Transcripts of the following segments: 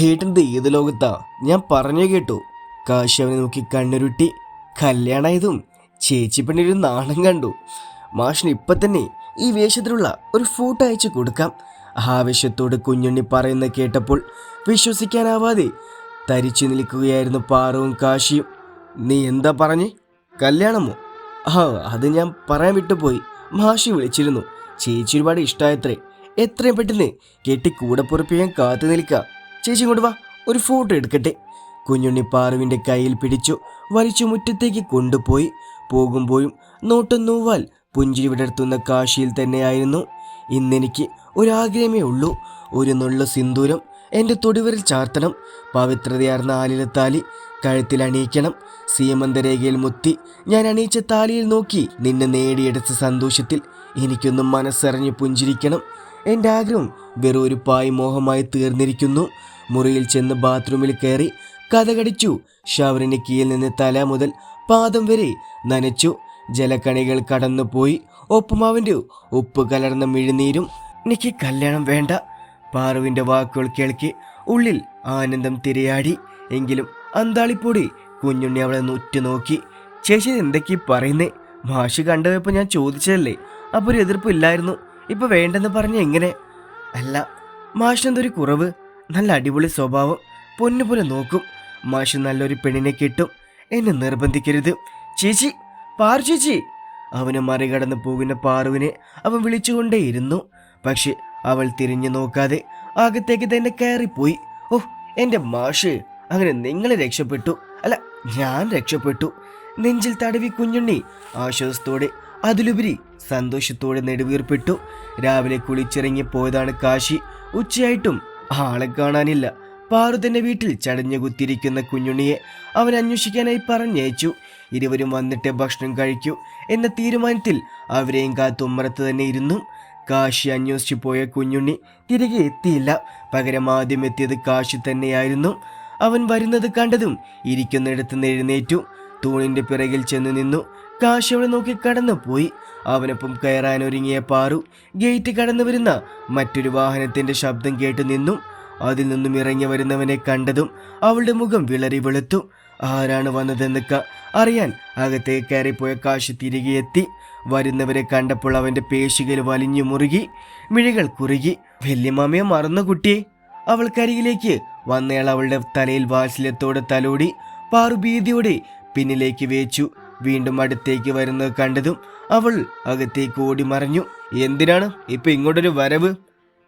ഏട്ടന്റെ ഏത് ലോകത്താ? ഞാൻ പറഞ്ഞു കേട്ടു. കാശവനെ നോക്കി കണ്ണുരുട്ടി. കല്യാണമായതും ചേച്ചി പെണ്ണിനൊരു നാണം കണ്ടു. മാഷിന് ഇപ്പം തന്നെ ഈ വേഷത്തിലുള്ള ഒരു ഫോട്ടോ അയച്ചു കൊടുക്കാം. ആവേശത്തോട് കുഞ്ഞുണ്ണി പറയുന്ന കേട്ടപ്പോൾ വിശ്വസിക്കാനാവാതെ തരിച്ചു നിൽക്കുകയായിരുന്നു പാറവും കാശിയും. നീ എന്താ പറഞ്ഞ്? കല്യാണമോ? ആ അത് ഞാൻ പറയാൻ വിട്ടുപോയി. മാഷി വിളിച്ചിരുന്നു. ചേച്ചി ഒരുപാട് ഇഷ്ടമായത്രേ എത്രയും പെട്ടെന്ന് കെട്ടി കൂടെ പൊറപ്പിക്കാൻ കാത്തു നിൽക്കുക ചേച്ചി ഇങ്ങോട്ട് വാ. ഒരു ഫോട്ടോ എടുക്കട്ടെ. കുഞ്ഞുണ്ണി പാറുവിന്റെ കയ്യിൽ പിടിച്ചു വലിച്ചു മുറ്റത്തേക്ക് കൊണ്ടുപോയി. പോകുമ്പോഴും നോട്ടം നോവാൽ പുഞ്ചിരി വിടർത്തുന്ന കാശിയിൽ തന്നെയായിരുന്നു. ഇന്നെനിക്ക് ഒരാഗ്രഹമേ ഉള്ളൂ. ഒരു നുള്ള സിന്ദൂരം എന്റെ തൊടിവരിൽ ചാർത്തണം. പവിത്രതയാർന്ന ആലിലെ താലി കഴുത്തിൽ അണിയിക്കണം. സീമന്തരേഖയിൽ മുത്തി ഞാൻ അണിയിച്ച താലിയിൽ നോക്കി നിന്നെ നേടിയെടുത്ത സന്തോഷത്തിൽ എനിക്കൊന്നും മനസ്സറിഞ്ഞ് പുഞ്ചിരിക്കണം. എന്റെ ആഗ്രഹം വെറും ഒരു പായ് മോഹമായി തീർന്നിരിക്കുന്നു. മുറിയിൽ ചെന്ന് ബാത്റൂമിൽ കയറി കഥകടിച്ചു. ഷവറിന് കീഴിൽ നിന്ന് തല മുതൽ പാദം വരെ നനച്ചു. ജലക്കണികൾ കടന്നുപോയി. ഒപ്പം അവന്റെ ഉപ്പ് കലർന്ന മിഴുനീരും എനിക്ക് കല്യാണം വേണ്ട പാറുവിന്റെ വാക്കുകൾ കേൾക്കി ഉള്ളിൽ ആനന്ദം തിരയാടി. എങ്കിലും അന്താളിപ്പൊടി കുഞ്ഞുണ്ണി അവളെ ഉറ്റുനോക്കി ചേച്ചി എന്തൊക്കെ പറയുന്നേ? മാഷ് കണ്ടപ്പോൾ ഞാൻ ചോദിച്ചതല്ലേ? അപ്പോൾ ഒരു എതിർപ്പില്ലായിരുന്നു ഇപ്പോൾ വേണ്ടെന്ന് പറഞ്ഞ എങ്ങനെ? അല്ല മാഷിനെന്തൊരു കുറവ്? നല്ല അടിപൊളി സ്വഭാവം. പൊന്നുപോലെ നോക്കും. മാഷ് നല്ലൊരു പെണ്ണിനെ കിട്ടും. എന്നെ നിർബന്ധിക്കരുത്. ചേച്ചി പാറു ചേച്ചി. അവന് മറികടന്ന് പോകുന്ന പാറുവിനെ അവൻ വിളിച്ചുകൊണ്ടേയിരുന്നു. പക്ഷെ അവൾ തിരിഞ്ഞു നോക്കാതെ അകത്തേക്ക് തന്നെ കയറിപ്പോയി. ഓ എന്റെ മാഷ് അങ്ങനെ നിങ്ങളെ രക്ഷപ്പെട്ടു. അല്ല ഞാൻ രക്ഷപ്പെട്ടു. നെഞ്ചിൽ തടവി കുഞ്ഞുണ്ണി ആശ്വാസത്തോടെ അതിലുപരി സന്തോഷത്തോടെ നെടുവീർപ്പെട്ടു. രാവിലെ കുളിച്ചിറങ്ങി പോയതാണ് കാശി. ഉച്ചയായിട്ടും ആളെ കാണാനില്ല. പാറു തന്റെ വീട്ടിൽ ചടഞ്ഞു കുത്തിയിരിക്കുന്ന കുഞ്ഞുണ്ണിയെ അവൻ അന്വേഷിക്കാനായി പറഞ്ഞയച്ചു. ഇരുവരും വന്നിട്ട് ഭക്ഷണം കഴിക്കൂ എന്ന തീരുമാനത്തിൽ അവരെയും കാത്തുമ്മറത്ത് തന്നെ ഇരുന്നു. കാശി അന്വേഷിച്ചു പോയ കുഞ്ഞുണ്ണി തിരികെ എത്തിയില്ല. പകരം ആദ്യം എത്തിയത് കാശി തന്നെയായിരുന്നു. അവൻ വരുന്നത് കണ്ടതും ഇരിക്കുന്നിടത്ത് നിന്ന് എഴുന്നേറ്റു. തൂണിന്റെ പിറകിൽ ചെന്ന് നിന്നു. കാശി അവളെ നോക്കി കടന്നു പോയി. അവനൊപ്പം കയറാനൊരുങ്ങിയ പാറു ഗേറ്റ് കടന്നു വരുന്ന മറ്റൊരു വാഹനത്തിന്റെ ശബ്ദം കേട്ടു നിന്നു. അതിൽ നിന്നും ഇറങ്ങി വരുന്നവനെ കണ്ടതും അവളുടെ മുഖം വിളറി വെളുത്തു. ആരാണ് വന്നതെന്നൊക്കെ അറിയാൻ അകത്തേക്ക് കയറിപ്പോയ കാശ് തിരികെ എത്തി. വരുന്നവരെ കണ്ടപ്പോൾ അവന്റെ പേശികൾ വലിഞ്ഞു മുറുകി മിഴികൾ കുറുകി. വല്യമാമയെ മറന്നു കുട്ടിയെ? അവൾക്കരികിലേക്ക് വന്നയാൾ അവളുടെ തലയിൽ വാത്സല്യത്തോടെ തലോടി പാറു ഭീതിയോടെ പിന്നിലേക്ക് വേച്ചു. വീണ്ടും അടുത്തേക്ക് വരുന്നത് കണ്ടതും അവൾ അകത്തേക്ക് ഓടി മറഞ്ഞു എന്തിനാണ്? ഇപ്പൊ ഇങ്ങോട്ടൊരു വരവ്?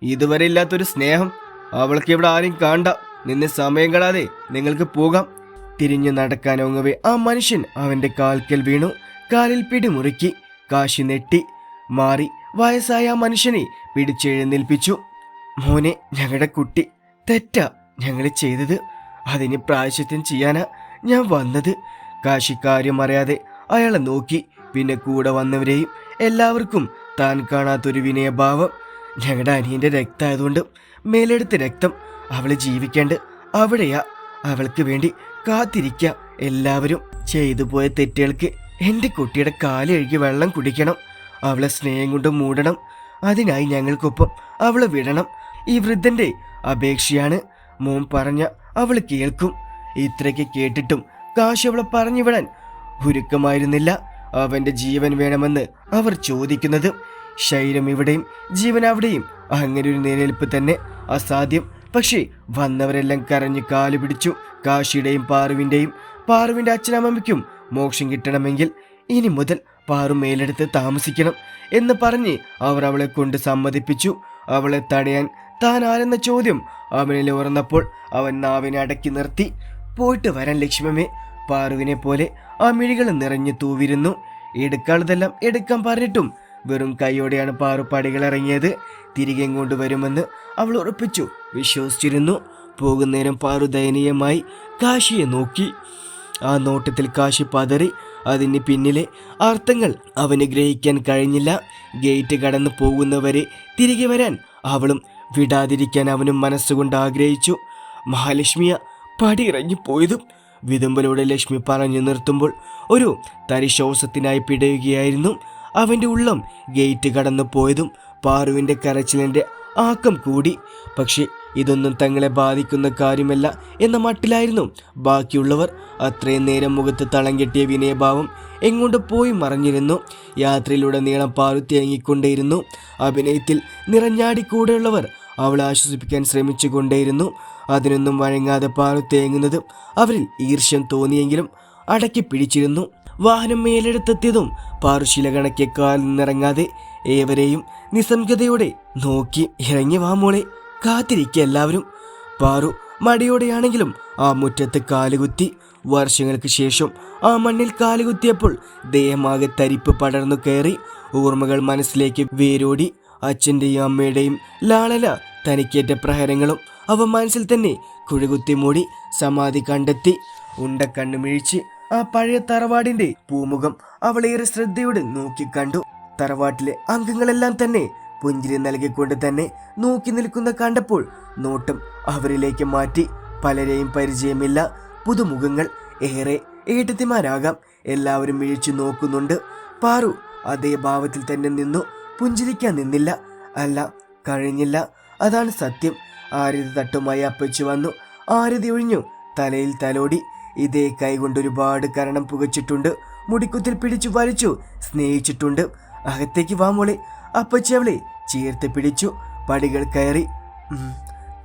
ഇതുവരെ ഇല്ലാത്തൊരു സ്നേഹം? അവൾക്ക് ഇവിടെ ആരെയും കാണ്ട. നിന്നെ സമയം കളാതെ നിങ്ങൾക്ക് പോകാം. തിരിഞ്ഞു നടക്കാനൊങ്ങവേ ആ മനുഷ്യൻ അവന്റെ കാൽക്കൽ വീണു. കാലിൽ പിടിമുറുക്കി കാശി നെട്ടി മാറി വയസ്സായ ആ മനുഷ്യനെ പിടിച്ചെഴുന്നേൽപ്പിച്ചു. മോനെ ഞങ്ങളുടെ കുട്ടി തെറ്റാ ഞങ്ങൾ ചെയ്തത്. അതിന് പ്രായശ്ചിത്യം ചെയ്യാനാ ഞാൻ വന്നത്. കാശി കാര്യം അറിയാതെ അയാളെ നോക്കി. പിന്നെ കൂടെ വന്നവരെയും എല്ലാവർക്കും താൻ കാണാത്തൊരു വിനയഭാവം. ഞങ്ങളുടെ അനിയന്റെ രക്തമായതുകൊണ്ട് മേലെടുത്ത രക്തം അവൾ ജീവിക്കേണ്ട. അവിടെയാ അവൾക്ക് വേണ്ടി കാത്തിരിക്ക. എല്ലാവരും ചെയ്തു പോയ തെറ്റുകൾക്ക് എന്റെ കുട്ടിയുടെ കാലഴുകി വെള്ളം കുടിക്കണം. അവളെ സ്നേഹം കൊണ്ട് മൂടണം. അതിനായി ഞങ്ങൾക്കൊപ്പം അവളെ വിടണം. ഈ വൃദ്ധന്റെ അപേക്ഷയാണ് മോൻ പറഞ്ഞ അവൾ കേൾക്കും. ഇത്രയ്ക്ക് കേട്ടിട്ടും കാശ് അവളെ പറഞ്ഞു വിടാൻ ഒരുക്കമായിരുന്നില്ല. അവന്റെ ജീവൻ വേണമെന്ന് അവർ ചോദിക്കുന്നത്. ശൈലം ഇവിടെയും ജീവൻ അവിടെയും. അങ്ങനെ ഒരു നിലനിൽപ്പ് തന്നെ അസാധ്യം. പക്ഷേ വന്നവരെല്ലാം കരഞ്ഞ് കാലു പിടിച്ചു. കാശിയുടെയും പാറുവിന്റെയും പാറുവിന്റെ അച്ഛനമ്മയ്ക്കും മോക്ഷം കിട്ടണമെങ്കിൽ ഇനി മുതൽ പാറു മേലെടുത്ത് താമസിക്കണം എന്ന് പറഞ്ഞ് അവർ അവളെ കൊണ്ട് സമ്മതിപ്പിച്ചു. അവളെ തടയാൻ താൻ ആരെന്ന ചോദ്യം അവനിൽ ഉറന്നപ്പോൾ അവൻ നാവിനെ അടക്കി നിർത്തി. പോയിട്ട് വരാൻ ലക്ഷ്മമേ പാറുവിനെ പോലെ ആ മിഴികൾ നിറഞ്ഞു തൂവിരുന്നു. എടുക്കാളതെല്ലാം എടുക്കാൻ പറഞ്ഞിട്ടും വെറും കൈയോടെയാണ് പാറുപ്പാടികൾ ഇറങ്ങിയത് തിരികെ കൊണ്ടുവരുമെന്ന് അവൾ ഉറപ്പിച്ചു. വിശ്വസിച്ചിരുന്നു. പോകുന്നേരം പാറു ദയനീയമായി കാശിയെ നോക്കി. ആ നോട്ടത്തിൽ കാശി പതറി അതിന് പിന്നിലെ അർത്ഥങ്ങൾ അവന് ഗ്രഹിക്കാൻ കഴിഞ്ഞില്ല. ഗേറ്റ് കടന്നു പോകുന്നവരെ തിരികെ വരാൻ അവളും വിടാതിരിക്കാൻ അവനും മനസ്സുകൊണ്ട് ആഗ്രഹിച്ചു. മഹാലക്ഷ്മിയ പടിയിറങ്ങി പോയതും വിതുമ്പലൂടെ ലക്ഷ്മി പറഞ്ഞു നിർത്തുമ്പോൾ ഒരു തരിശോസത്തിനായി പിടയുകയായിരുന്നു. അവന്റെ ഉള്ളം ഗേറ്റ് കടന്നു പോയതും പാറുവിന്റെ കരച്ചിലിന്റെ ആക്കം കൂടി. പക്ഷേ ഇതൊന്നും തങ്ങളെ ബാധിക്കുന്ന കാര്യമല്ല എന്ന മട്ടിലായിരുന്നു. ബാക്കിയുള്ളവർ അത്രയും നേരം മുഖത്ത് തളം കെട്ടിയ വിനയഭാവം എങ്ങോട്ട് പോയി മറഞ്ഞിരുന്നു. യാത്രയിലുടനീളം പാറു തേങ്ങിക്കൊണ്ടേയിരുന്നു. അഭിനയത്തിൽ നിറഞ്ഞാടി കൂടെയുള്ളവർ അവളെ ആശ്വസിപ്പിക്കാൻ ശ്രമിച്ചുകൊണ്ടേയിരുന്നു അതിനൊന്നും വഴങ്ങാതെ പാറു തേങ്ങുന്നത് അവരിൽ ഈർഷ്യം തോന്നിയെങ്കിലും അടക്കി പിടിച്ചിരുന്നു. വാഹനം മേലെടുത്തെത്തിയതും പാറു ശിലകണക്കെ കാലിൽ നിന്നിറങ്ങാതെ ഏവരെയും നിസ്സംഗതയോടെ നോക്കി ഇറങ്ങി വാ മോളെ. കാത്തിരിക്കുക എല്ലാവരും. പാറു മടിയോടെയാണെങ്കിലും ആ മുറ്റത്ത് കാലുകുത്തി വർഷങ്ങൾക്ക് ശേഷം ആ മണ്ണിൽ കാലുകുത്തിയപ്പോൾ ദേഹമാകെ തരിപ്പ് പടർന്നു കയറി ഓർമ്മകൾ മനസ്സിലേക്ക് വേരോടി അച്ഛന്റെയും അമ്മയുടെയും ലാളല തനിക്കേറ്റ പ്രഹരങ്ങളും അവ മനസ്സിൽ തന്നെ കുഴികുത്തി മൂടി സമാധി കണ്ടെത്തി. ഉണ്ട കണ്ണുമിഴിച്ച് ആ പഴയ തറവാടിന്റെ പൂമുഖം അവളേറെ ശ്രദ്ധയോടെ നോക്കിക്കണ്ടു തറവാട്ടിലെ അംഗങ്ങളെല്ലാം തന്നെ പുഞ്ചിരി നൽകിക്കൊണ്ട് തന്നെ നോക്കി നിൽക്കുന്ന കണ്ടപ്പോൾ നോട്ടം അവരിലേക്ക് മാറ്റി. പലരെയും പരിചയമില്ല. പുതുമുഖങ്ങൾ ഏറെ ഏട്ടത്തിമാരാകാം. എല്ലാവരും മിഴിച്ചു നോക്കുന്നുണ്ട്. പാറു അതേ ഭാവത്തിൽ തന്നെ നിന്നു. പുഞ്ചിരിക്കാൻ നിന്നില്ല. അല്ല കഴിഞ്ഞില്ല. അതാണ് സത്യം. ആരതി തട്ടുമായി അപ്പച്ചു വന്നു. ആരതി ഒഴിഞ്ഞു തലയിൽ തലോടി. ഇതേ കൈകൊണ്ട് ഒരുപാട് കരണം പുകച്ചിട്ടുണ്ട്. മുടിക്കുത്തിൽ പിടിച്ചു വലിച്ചു സ്നേഹിച്ചിട്ടുണ്ട്. അകത്തേക്ക് വാ മോളെ. അപ്പച്ചി അവളെ ചേർത്ത് പിടിച്ചു പടികൾ കയറി.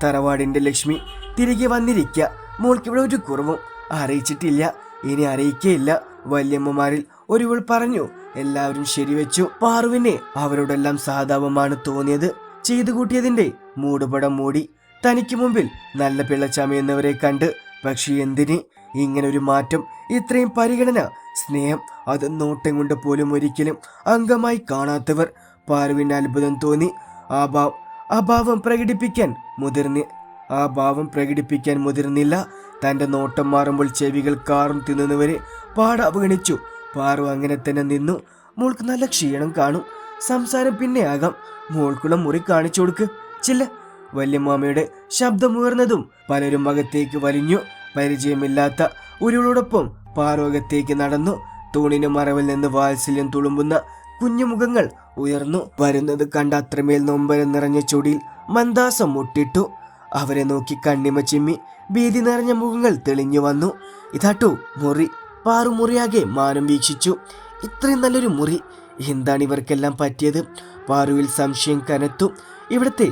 തറവാടിന്റെ ലക്ഷ്മി തിരികെ വന്നിരിക്ക. മോൾക്ക് ഇവിടെ ഒരു കുറവും അറിയിച്ചിട്ടില്ല. ഇനി അറിയിക്കയില്ല. വല്യമ്മമാരിൽ ഒരുവൾ പറഞ്ഞു എല്ലാവരും ശരിവെച്ചു. പാറുവിനെ അവരോടെല്ലാം സഹതാപമാണ് തോന്നിയത്. ചെയ്തു കൂട്ടിയതിന്റെ മൂടുപടം മൂടി. തനിക്ക് മുമ്പിൽ നല്ല പിള്ളച്ചമയുന്നവരെ കണ്ട്. പക്ഷേ എന്തിന്? ഇങ്ങനെ ഒരു മാറ്റം ഇത്രയും പരിഗണന സ്നേഹം അത് നോട്ടം കൊണ്ട് പോലും ഒരിക്കലും അംഗമായി കാണാത്തവർ. പാർവിന് അത്ഭുതം തോന്നി. ആ ഭാവം ആ ഭാവം പ്രകടിപ്പിക്കാൻ മുതിർന്നി ആ ഭാവം പ്രകടിപ്പിക്കാൻ മുതിർന്നില്ല. തന്റെ നോട്ടം മാറുമ്പോൾ ചെവികൾ കാറും തിന്നുന്നവരെ പാട അവഗണിച്ചു. പാറു അങ്ങനെ തന്നെ നിന്നു. മോൾക്ക് നല്ല ക്ഷീണം കാണും. സംസാരം പിന്നെ ആകാം. മോൾക്കുള്ള മുറി കാണിച്ചു കൊടുക്ക്. ചില്ല വല്യമ്മാമയുടെ ശബ്ദമുയർന്നതും പലരും അകത്തേക്ക് വലിഞ്ഞു. പരിചയമില്ലാത്ത ഒരുവളോടൊപ്പം പാറോകത്തേക്ക് നടന്നു. തൂണിന് മറവിൽ നിന്ന് വാത്സല്യം തുളുമ്പുന്ന കുഞ്ഞുമുഖങ്ങൾ ഉയർന്നു. വരുന്നത് കണ്ട അത്രമേൽ നൊമ്പരം നിറഞ്ഞ ചൊടിയിൽ മന്ദാസം മുട്ടിട്ടു. അവരെ നോക്കി കണ്ണിമ ചിമ്മി ഭീതി നിറഞ്ഞ മുഖങ്ങൾ തെളിഞ്ഞു വന്നു. ഇതാട്ടു മുറി. പാറുമുറിയാകെ മാനം വീക്ഷിച്ചു. ഇത്രയും നല്ലൊരു മുറി. എന്താണ് ഇവർക്കെല്ലാം പറ്റിയത്? പാറുവിൽ സംശയം കനത്തു. ഇവിടുത്തെ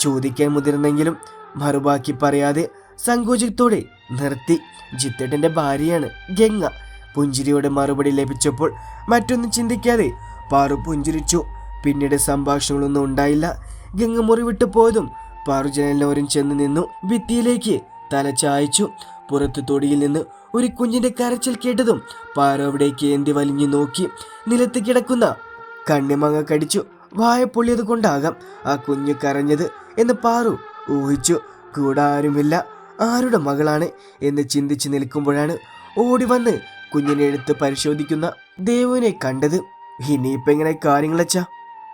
ചോദിക്കാൻ മുതിർന്നെങ്കിലും മറുബാക്കി പറയാതെ സങ്കോചത്തോടെ നിർത്തി. ജിത്തേട്ടന്റെ ഭാര്യയാണ് ഗംഗ. പുഞ്ചിരിയോടെ മറുപടി ലഭിച്ചപ്പോൾ മറ്റൊന്നും ചിന്തിക്കാതെ പാറു പുഞ്ചിരിച്ചു. പിന്നീട് സംഭാഷണങ്ങളൊന്നും ഉണ്ടായില്ല. ഗംഗ മുറിവിട്ട് പോയതും പാറു ജനലോരം ചെന്ന് നിന്നു. ഭിത്തിയിലേക്ക് തല ചായച്ചു. പുറത്തു തൊടിയിൽ നിന്ന് ഒരു കുഞ്ഞിന്റെ കരച്ചിൽ കേട്ടതും പാറു അവിടേക്ക് ഏന്തി വലിഞ്ഞു നോക്കി. നിലത്ത് കിടക്കുന്ന കണ്ണിമങ്ങ കടിച്ചു. വായ പൊള്ളിയത് കൊണ്ടാകാം. ആ കുഞ്ഞു കരഞ്ഞത് എന്ന് പാറു ഊഹിച്ചു. കൂടെ ആരുമില്ല. ആരുടെ മകളാണ് എന്ന് ചിന്തിച്ചു നിൽക്കുമ്പോഴാണ് ഓടി വന്ന് കുഞ്ഞിനെ എടുത്ത് പരിശോധിക്കുന്ന ദേവുവിനെ കണ്ടത്. ഇനിയിപ്പോ എങ്ങനെ കാര്യങ്ങളച്ചാ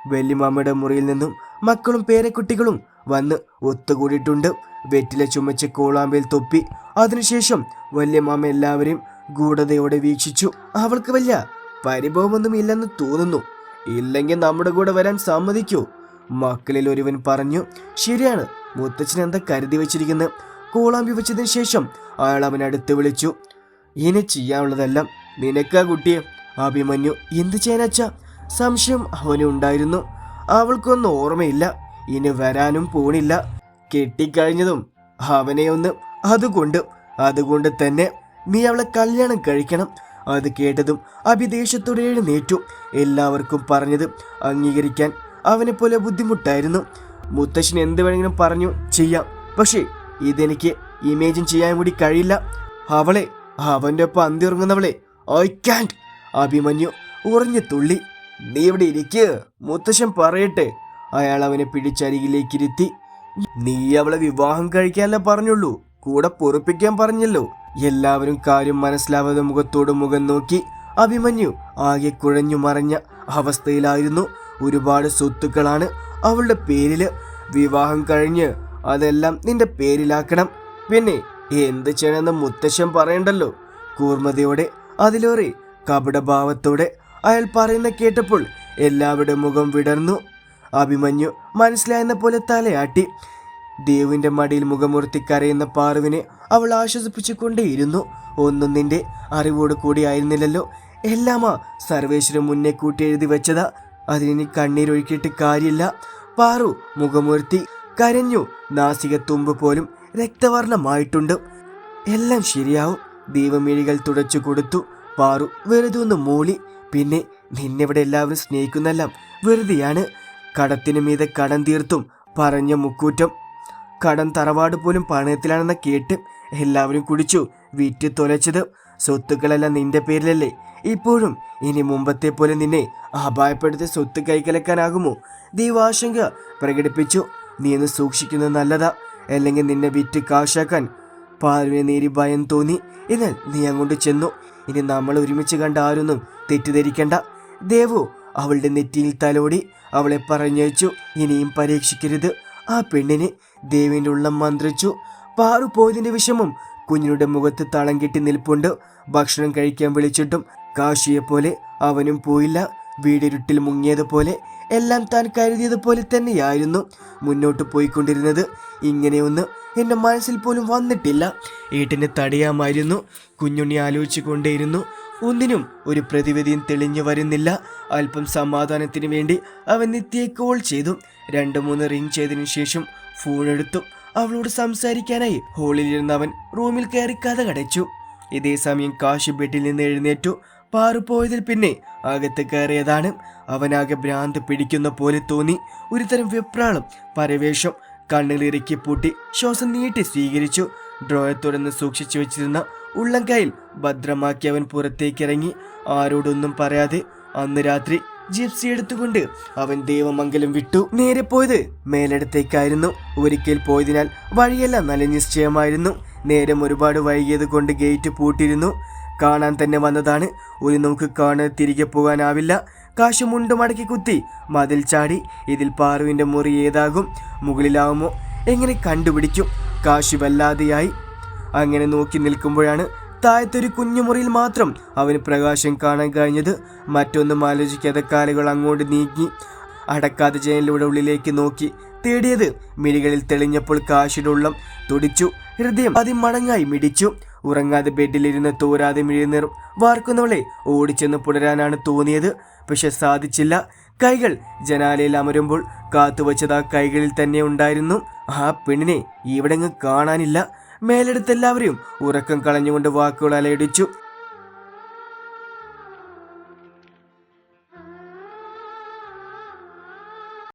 വല്യമാമയുടെ മുറിയിൽ നിന്നും മക്കളും പേരക്കുട്ടികളും വന്ന് ഒത്തുകൂടിയിട്ടുണ്ട്. വെറ്റില ചുമച്ച് കോളാമ്പയിൽ തൊപ്പി. അതിനുശേഷം വല്യമാമ എല്ലാവരെയും ഗൂഢതയോടെ വീക്ഷിച്ചു. അവൾക്ക് വലിയ പരിഭവമൊന്നും ഇല്ലെന്ന് തോന്നുന്നു. ഇല്ലെങ്കിൽ നമ്മുടെ കൂടെ വരാൻ സമ്മതിക്കൂ. മക്കളിൽ ഒരുവൻ പറഞ്ഞു ശരിയാണ് മുത്തച്ഛൻ എന്താ കരുതി വെച്ചിരിക്കുന്നത് കോളാമ്പി വെച്ചതിന് ശേഷം അയാൾ അവനെ അടുത്ത് വിളിച്ചു. ഇനി ചെയ്യാനുള്ളതെല്ലാം നിനക്കാ കുട്ടിയെ അഭിമന്യു. എന്ത് ചെയ്യാനച്ച സംശയം അവനും ഉണ്ടായിരുന്നു. അവൾക്കൊന്നും ഓർമ്മയില്ല. ഇനി വരാനും പോണില്ല. കെട്ടിക്കഴിഞ്ഞതും അവനെ ഒന്ന് അതുകൊണ്ട് അതുകൊണ്ട് തന്നെ നീ അവളെ കല്യാണം കഴിക്കണം. അത് കേട്ടതും അഭിദേശത്തോടെ എഴുന്നേറ്റു. എല്ലാവർക്കും പറഞ്ഞത് അംഗീകരിക്കാൻ അവനെ പോലെ ബുദ്ധിമുട്ടായിരുന്നു. മുത്തശ്ശൻ എന്ത് വേണമെങ്കിലും പറഞ്ഞു ചെയ്യാം. പക്ഷേ ഇതെനിക്ക് ഇമേജിൻ ചെയ്യാൻ കൂടി കഴിയില്ല. അവളെ അവന്റെ ഒപ്പം അന്തിറങ്ങുന്നവളെ ഐ ക്യാൻഡ് അഭിമന്യു ഉറഞ്ഞു തുള്ളി. നീ ഇവിടെ ഇരിക്ക് മുത്തശ്ശൻ പറയട്ടെ. അയാൾ അവനെ പിടിച്ചരികിലേക്കിരുത്തി നീ അവളെ വിവാഹം കഴിക്കാനല്ല പറഞ്ഞുള്ളൂ കൂടെ പൊറുപ്പിക്കാൻ പറഞ്ഞല്ലോ. എല്ലാവരും കാര്യം മനസ്സിലാവാതെ മുഖത്തോട് മുഖം നോക്കി. അഭിമന്യു ആകെ കുഴഞ്ഞു മറഞ്ഞ അവസ്ഥയിലായിരുന്നു. ഒരുപാട് സ്വത്തുക്കളാണ് അവളുടെ പേരിൽ. വിവാഹം കഴിഞ്ഞ് അതെല്ലാം നിന്റെ പേരിലാക്കണം. പിന്നെ എന്ത് ചെയ്യണമെന്ന് മുത്തശ്ശൻ പറയണ്ടല്ലോ? കൂർമ്മതയോടെ അതിലേറെ കപടഭാവത്തോടെ അയാൾ പറയുന്ന കേട്ടപ്പോൾ എല്ലാവരുടെ മുഖം വിടർന്നു. അഭിമന്യു മനസ്സിലായെന്ന പോലെ തലയാട്ടി. ദേവിന്റെ മടിയിൽ മുഖമുറുത്തി കരയുന്ന പാറുവിനെ അവൾ ആശ്വസിപ്പിച്ചുകൊണ്ടേയിരുന്നു. ഒന്നും നിന്റെ അറിവോട് കൂടി ആയിരുന്നില്ലല്ലോ. എല്ലാമാ സർവേശ്വരൻ മുന്നേ കൂട്ടി എഴുതി വെച്ചതാ. അതിനി കണ്ണീരൊഴുക്കിയിട്ട് കാര്യമില്ല. പാറു മുഖമുയർത്തി കരഞ്ഞു. നാസിക തുമ്പ് പോലും രക്തവർണമായിട്ടുണ്ട് എല്ലാം ശരിയാവും. ദൈവമിഴികൾ തുടച്ചു കൊടുത്തു. പാറു വെറുതെ ഒന്ന് മൂളി. പിന്നെ നിന്നെവിടെ എല്ലാവരും സ്നേഹിക്കുന്നെല്ലാം വെറുതെയാണ്. കടത്തിനു മീതെ കടം തീർത്തും പറഞ്ഞ മുക്കൂറ്റം. കടം തറവാട് പോലും പണയത്തിലാണെന്ന് കേട്ട് എല്ലാവരും കുടിച്ചു. വിറ്റ് തൊലച്ചത്. സ്വത്തുക്കളെല്ലാം നിന്റെ പേരിലല്ലേ. ഇപ്പോഴും ഇനി മുമ്പത്തെ പോലെ നിന്നെ അപായപ്പെടുത്തി സ്വത്ത് കൈക്കലക്കാനാകുമോ ദൈവാശങ്ക പ്രകടിപ്പിച്ചു. നീ ഒന്ന് സൂക്ഷിക്കുന്നത് നല്ലതാ. അല്ലെങ്കിൽ നിന്നെ വിറ്റ് കാശാക്കാൻ പാലുവിനെ നേരി ഭയം തോന്നി. എന്നാൽ നീ അങ്ങോട്ട് ചെന്നു. ഇനി നമ്മൾ ഒരുമിച്ച് കണ്ട ആരൊന്നും തെറ്റിദ്ധരിക്കണ്ട. ദേവു അവളുടെ നെറ്റിയിൽ തലോടി അവളെ പറഞ്ഞയച്ചു. ഇനിയും പരീക്ഷിക്കരുത്. ആ പെണ്ണിനെ ദേവിന്റെ ഉള്ളം മന്ത്രിച്ചു. പാറു പോയതിന്റെ വിഷമം കുഞ്ഞിനുടെ മുഖത്ത് തളം കെട്ടി നിൽപ്പുണ്ട്. ഭക്ഷണം കഴിക്കാൻ വിളിച്ചിട്ടും കാശിയെപ്പോലെ അവനും പോയില്ല. വീടിരുട്ടിൽ മുങ്ങിയതുപോലെ എല്ലാം താൻ കരുതിയതുപോലെ തന്നെയായിരുന്നു. മുന്നോട്ട് പോയിക്കൊണ്ടിരുന്നത് ഇങ്ങനെയൊന്ന് എന്റെ മനസ്സിൽ പോലും വന്നിട്ടില്ല. ഏട്ടിന് തടയാമായിരുന്നു. കുഞ്ഞുണ്ണി ആലോചിച്ചു കൊണ്ടേയിരുന്നു ഒന്നിനും ഒരു പ്രതിവിധിയും തെളിഞ്ഞു വരുന്നില്ല. അല്പം സമാധാനത്തിന് വേണ്ടി അവൻ നിത്യയെ കോൾ ചെയ്തു. രണ്ട് മൂന്ന് റിങ് ചെയ്തതിനു ശേഷം ഫോൺ എടുത്തു. അവളോട് സംസാരിക്കാനായി ഹോളിലിരുന്ന് അവൻ റൂമിൽ കയറി കഥ കടച്ചു. ഇതേ സമയം കാശ് ബെഡിൽ നിന്ന് എഴുന്നേറ്റു. പാറുപോയതിൽ പിന്നെ അകത്ത് കയറിയതാണ്. അവനാകെ ഭ്രാന്ത് പിടിക്കുന്ന പോലെ തോന്നി. ഒരുതരം വെപ്രാളം പരവേഷം കണ്ണിലിറുക്കി പൂട്ടി ശ്വാസം നീട്ടി സ്വീകരിച്ചു. ഡ്രോയെ തുറന്ന് സൂക്ഷിച്ചു വെച്ചിരുന്ന ഉള്ളംകൈയിൽ ഭദ്രമാക്കി അവൻ പുറത്തേക്കിറങ്ങി. ആരോടൊന്നും പറയാതെ അന്ന് രാത്രി ജിപ്സി എടുത്തുകൊണ്ട് അവൻ ദേവമംഗലം വിട്ടു. നേരെ പോയത് മേലടത്തേക്കായിരുന്നു. ഒരിക്കൽ പോയതിനാൽ വഴിയെല്ലാം നല്ല നിശ്ചയമായിരുന്നു. നേരം ഒരുപാട് വൈകിയത് കൊണ്ട് ഗേറ്റ് പൂട്ടിയിരുന്നു. കാണാൻ തന്നെ വന്നതാണ്. ഒരു നമുക്ക് കാണാൻ തിരികെ പോകാനാവില്ല. കാശ് മുണ്ട് മടക്കി കുത്തി മതിൽ ചാടി ഇതിൽ പാറുവിന്റെ മുറി ഏതാകും? മുകളിലാവുമോ? എങ്ങനെ കണ്ടുപിടിക്കും? കാശ് വല്ലാതെയായി. അങ്ങനെ നോക്കി നിൽക്കുമ്പോഴാണ് താഴത്തൊരു കുഞ്ഞുമുറിയിൽ മാത്രം അവന് പ്രകാശം കാണാൻ കഴിഞ്ഞത്. മറ്റൊന്നും ആലോചിക്കാതെ കാലുകൾ അങ്ങോട്ട് നീക്കി അടക്കാതെ ജനലിലൂടെ ഉള്ളിലേക്ക് നോക്കി. തേടിയത് മിഴികളിൽ തെളിഞ്ഞപ്പോൾ കാശിയുടെ ഉള്ളം തുടിച്ചു. ഹൃദയം അതിമടങ്ങായി മിടിച്ചു. ഉറങ്ങാതെ ബെഡിലിരുന്ന് തോരാതെ മിഴിനീർ വാർക്കുന്നവളെ ഓടിച്ചെന്ന് പുലരാനാണ് തോന്നിയത്. പക്ഷെ സാധിച്ചില്ല. കൈകൾ ജനാലയിൽ അമരുമ്പോൾ കാത്തുവച്ചത് ആ കൈകളിൽ തന്നെ ഉണ്ടായിരുന്നു. ആ പെണ്ണിനെ ഇവിടെങ്ങ് കാണാനില്ല. മേലെടുത്തെല്ലാവരെയും ഉറക്കം കളഞ്ഞുകൊണ്ട് വാക്കുകൾ അലയടിച്ചു.